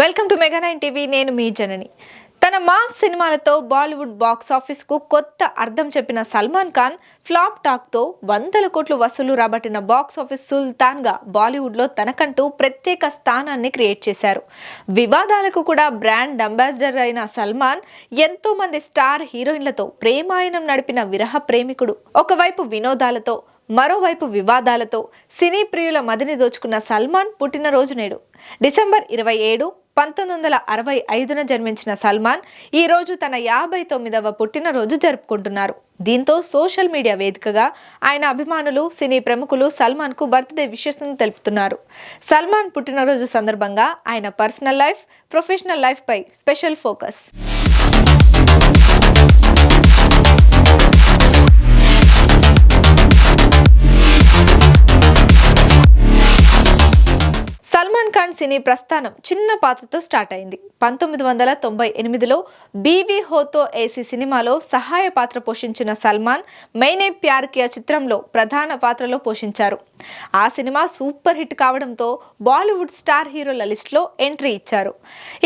Welcome to mega nine TV నేను మీ జనని. తన మాస్ సినిమాలతో బాలీవుడ్ బాక్స్ ఆఫీస్కు కొత్త అర్థం చెప్పిన సల్మాన్ ఖాన్ ఫ్లాప్ టాక్తో వందల కోట్లు వసూలు రాబట్టిన బాక్స్ ఆఫీస్ సుల్తాన్గా బాలీవుడ్లో తనకంటూ ప్రత్యేక స్థానాన్ని క్రియేట్ చేశారు. వివాదాలకు కూడా బ్రాండ్ అంబాసిడర్ అయిన సల్మాన్ ఎంతో మంది స్టార్ హీరోయిన్లతో ప్రేమాయణం నడిపిన విరహ ప్రేమికుడు. ఒకవైపు వినోదాలతో మరోవైపు వివాదాలతో సినీ ప్రియుల మదిని దోచుకున్న సల్మాన్ పుట్టినరోజు నేడు. డిసెంబర్ ఇరవై ఏడు పంతొమ్మిది వందల అరవై ఐదున జన్మించిన సల్మాన్ ఈరోజు తన యాభై తొమ్మిదవ పుట్టినరోజు జరుపుకుంటున్నారు. దీంతో సోషల్ మీడియా వేదికగా ఆయన అభిమానులు సినీ ప్రముఖులు సల్మాన్కు బర్త్డే విషెస్ తెలుపుతున్నారు. సల్మాన్ పుట్టినరోజు సందర్భంగా ఆయన పర్సనల్ లైఫ్ ప్రొఫెషనల్ లైఫ్పై స్పెషల్ ఫోకస్. సినీ ప్రస్థానం చిన్న పాత్రతో స్టార్ట్ అయింది. పంతొమ్మిది వందల తొంభై ఎనిమిదిలో బీవీ హోతో ఏసీ సినిమాలో సహాయ పాత్ర పోషించిన సల్మాన్ మైనే ప్యార్ కియా చిత్రంలో ప్రధాన పాత్రలో పోషించారు. ఆ సినిమా సూపర్ హిట్ కావడంతో బాలీవుడ్ స్టార్ హీరోల లిస్ట్లో ఎంట్రీ ఇచ్చారు.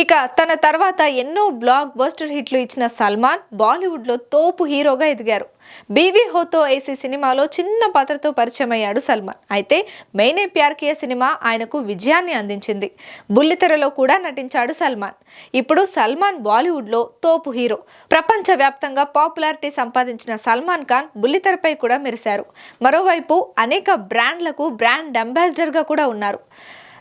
ఇక తన తర్వాత ఎన్నో బ్లాక్ బస్టర్ హిట్లు ఇచ్చిన సల్మాన్ బాలీవుడ్లో తోపు హీరోగా ఎదిగారు. బీవీ హోతో ఏసీ సినిమాలో చిన్న పాత్రతో పరిచయం అయ్యాడు సల్మాన్. అయితే మైనే ప్యార్ కియా సినిమా ఆయనకు విజయాన్ని అందించింది. బుల్లితెరలో కూడా నటించాడు సల్మాన్. ఇప్పుడు సల్మాన్ బాలీవుడ్లో తోపు హీరో. ప్రపంచవ్యాప్తంగా పాపులారిటీ సంపాదించిన సల్మాన్ ఖాన్ బుల్లితెరపై కూడా మెరిశారు. మరోవైపు అనేక బ్రాండ్లకు బ్రాండ్ అంబాసిడర్గా కూడా ఉన్నారు.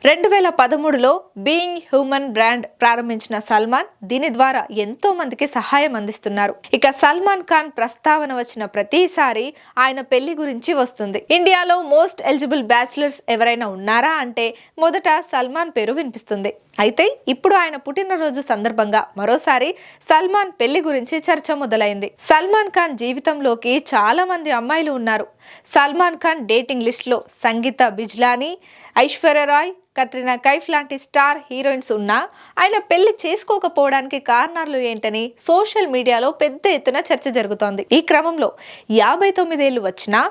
రెండు వేల పదమూడులో బీయింగ్ హ్యూమన్ బ్రాండ్ ప్రారంభించిన సల్మాన్ దీని ద్వారా ఎంతో మందికి సహాయం అందిస్తున్నారు. ఇక సల్మాన్ ఖాన్ ప్రస్తావన వచ్చిన ప్రతిసారి ఆయన పెళ్ళి గురించి వస్తుంది. ఇండియాలో మోస్ట్ ఎలిజిబుల్ బ్యాచులర్స్ ఎవరైనా ఉన్నారా అంటే మొదట సల్మాన్ పేరు వినిపిస్తుంది. అయితే ఇప్పుడు ఆయన పుట్టినరోజు సందర్భంగా మరోసారి సల్మాన్ పెళ్ళి గురించి చర్చ మొదలైంది. సల్మాన్ ఖాన్ జీవితంలోకి చాలా మంది అమ్మాయిలు ఉన్నారు. సల్మాన్ ఖాన్ డేటింగ్ లిస్ట్లో సంగీత బిజ్లానీ ఐశ్వర్య రాయ్ కత్రినా కైఫ్ లాంటి స్టార్ హీరోయిన్స్ ఉన్నా ఆయన పెళ్ళి చేసుకోకపోవడానికి కారణాలు ఏంటని సోషల్ మీడియాలో పెద్ద ఎత్తున చర్చ జరుగుతోంది. ఈ క్రమంలో యాభై తొమ్మిదేళ్ళు వచ్చినా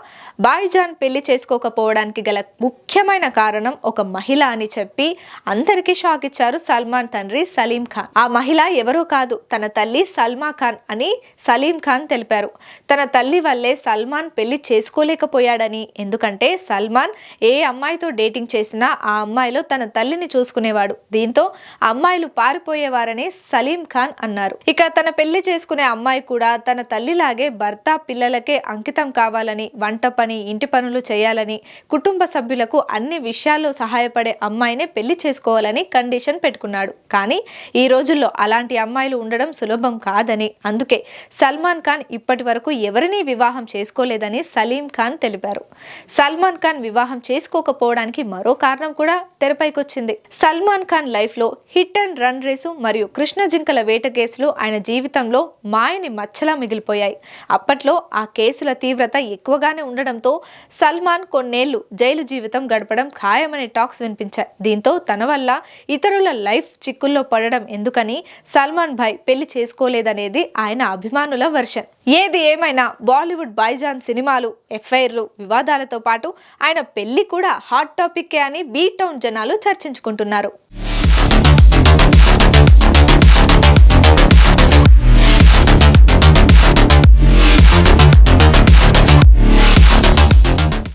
బాయిజాన్ పెళ్ళి చేసుకోకపోవడానికి గల ముఖ్యమైన కారణం ఒక మహిళ అని చెప్పి అందరికీ షాక్ ఇచ్చారు సల్మాన్ తండ్రి సలీం ఖాన్. ఆ మహిళ ఎవరో కాదు తన తల్లి సల్మా ఖాన్ అని సలీం ఖాన్ తెలిపారు. తన తల్లి వల్లే సల్మాన్ పెళ్ళి చేసుకోలేకపోయాడని. ఎందుకంటే సల్మాన్ ఏ అమ్మాయితో డేటింగ్ చేసినా ఆ అమ్మాయి అమ్మాయిలో తన తల్లిని చూసుకునేవాడు. దీంతో అమ్మాయిలు పారిపోయేవారని సలీం ఖాన్ అన్నారు. ఇక తన పెళ్ళి చేసుకునే అమ్మాయి కూడా తన తల్లిలాగే భర్త పిల్లలకే అంకితం కావాలని వంట పని ఇంటి పనులు చేయాలని కుటుంబ సభ్యులకు అన్ని విషయాల్లో సహాయపడే అమ్మాయినే పెళ్ళి చేసుకోవాలని కండిషన్ పెట్టుకున్నాడు. కానీ ఈ రోజుల్లో అలాంటి అమ్మాయిలు ఉండడం సులభం కాదని అందుకే సల్మాన్ ఖాన్ ఇప్పటి వరకు ఎవరినీ వివాహం చేసుకోలేదని సలీం ఖాన్ తెలిపారు. సల్మాన్ ఖాన్ వివాహం చేసుకోకపోవడానికి మరో కారణం కూడా తెరపైకొచ్చింది. సల్మాన్ ఖాన్ లైఫ్లో హిట్ అండ్ రన్ రేసు మరియు కృష్ణ జింకల వేట కేసులు ఆయన జీవితంలో మాయని మచ్చలా మిగిలిపోయాయి. అప్పట్లో ఆ కేసుల తీవ్రత ఎక్కువగానే ఉండడంతో సల్మాన్ కొన్నేళ్ళు జైలు జీవితం గడపడం ఖాయమనే టాక్స్ వినిపించాయి. దీంతో తన వల్ల ఇతరుల లైఫ్ చిక్కుల్లో పడడం ఎందుకని సల్మాన్ భాయ్ పెళ్ళి చేసుకోలేదనేది ఆయన అభిమానుల వర్షన్. ఏది ఏమైనా బాలీవుడ్ బైజాన్ సినిమాలు ఎఫ్ఐఆర్లు వివాదాలతో పాటు ఆయన పెళ్ళి కూడా హాట్ టాపిక్ అని బీ టౌన్ జనాలు చర్చించుకుంటున్నారు.